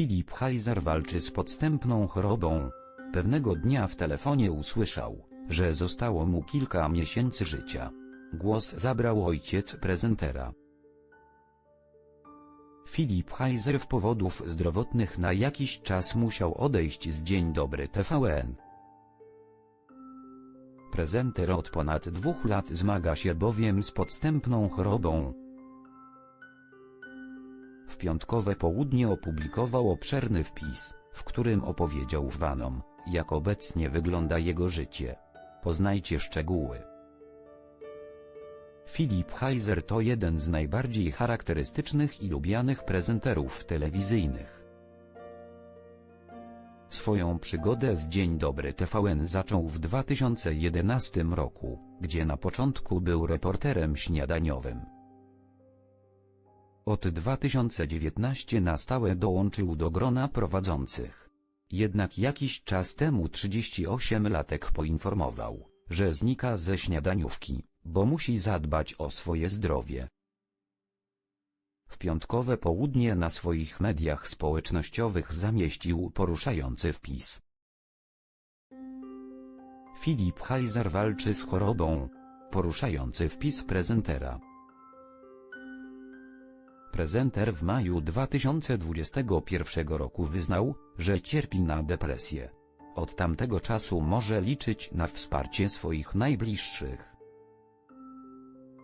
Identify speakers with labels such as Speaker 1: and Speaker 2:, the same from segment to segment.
Speaker 1: Filip Heiser walczy z podstępną chorobą. Pewnego dnia w telefonie usłyszał, że zostało mu kilka miesięcy życia. Głos zabrał ojciec prezentera. Filip Heiser w powodów zdrowotnych na jakiś czas musiał odejść z Dzień Dobry TVN. Prezenter od ponad dwóch lat zmaga się bowiem z podstępną chorobą. W piątkowe południe opublikował obszerny wpis, w którym opowiedział fanom, jak obecnie wygląda jego życie. Poznajcie szczegóły. Filip Heiser to jeden z najbardziej charakterystycznych i lubianych prezenterów telewizyjnych. Swoją przygodę z Dzień Dobry TVN zaczął w 2011 roku, gdzie na początku był reporterem śniadaniowym. Od 2019 na stałe dołączył do grona prowadzących. Jednak jakiś czas temu 38-latek poinformował, że znika ze śniadaniówki, bo musi zadbać o swoje zdrowie. W piątkowe południe na swoich mediach społecznościowych zamieścił poruszający wpis. Filip Heiser walczy z chorobą. Poruszający wpis prezentera. Prezenter w maju 2021 roku wyznał, że cierpi na depresję. Od tamtego czasu może liczyć na wsparcie swoich najbliższych.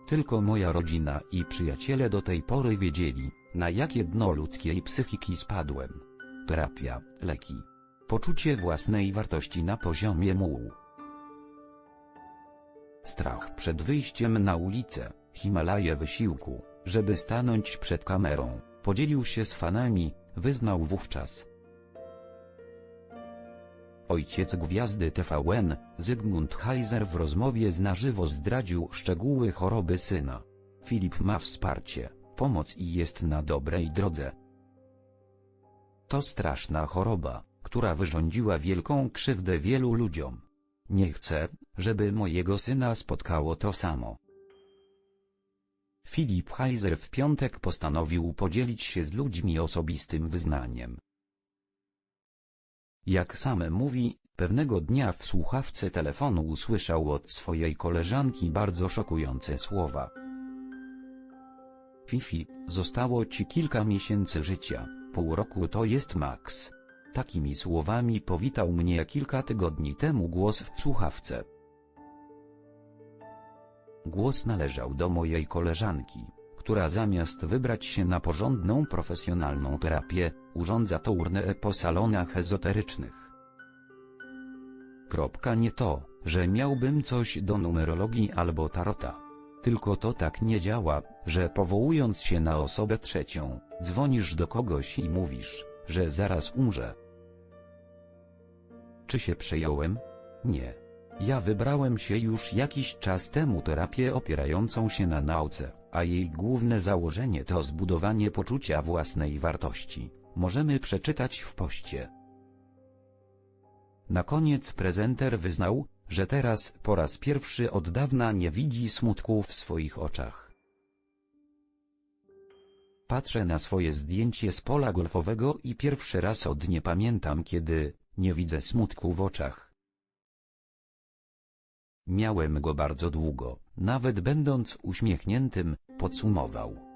Speaker 1: Tylko moja rodzina i przyjaciele do tej pory wiedzieli, na jakie dno ludzkiej psychiki spadłem. Terapia, leki. Poczucie własnej wartości na poziomie mułu. Strach przed wyjściem na ulicę, Himalaje wysiłku, żeby stanąć przed kamerą, podzielił się z fanami, wyznał wówczas. Ojciec gwiazdy TVN, Zygmunt Heiser w rozmowie z na żywo zdradził szczegóły choroby syna. Filip ma wsparcie, pomoc i jest na dobrej drodze. To straszna choroba, która wyrządziła wielką krzywdę wielu ludziom. Nie chcę, żeby mojego syna spotkało to samo. Filip Heiser w piątek postanowił podzielić się z ludźmi osobistym wyznaniem. Jak sam mówi, pewnego dnia w słuchawce telefonu usłyszał od swojej koleżanki bardzo szokujące słowa. Fifi, zostało ci kilka miesięcy życia, pół roku to jest maks. Takimi słowami powitał mnie kilka tygodni temu głos w słuchawce. Głos należał do mojej koleżanki, która zamiast wybrać się na porządną profesjonalną terapię, urządza turnę po salonach ezoterycznych. Kropka nie to, że miałbym coś do numerologii albo tarota. Tylko to tak nie działa, że powołując się na osobę trzecią, dzwonisz do kogoś i mówisz, że zaraz umrze. Czy się przejąłem? Nie. Ja wybrałem się już jakiś czas temu terapię opierającą się na nauce, a jej główne założenie to zbudowanie poczucia własnej wartości. Możemy przeczytać w poście. Na koniec prezenter wyznał, że teraz po raz pierwszy od dawna nie widzi smutku w swoich oczach. Patrzę na swoje zdjęcie z pola golfowego i pierwszy raz od nie pamiętam kiedy nie widzę smutku w oczach. Miałem go bardzo długo, nawet będąc uśmiechniętym, podsumował.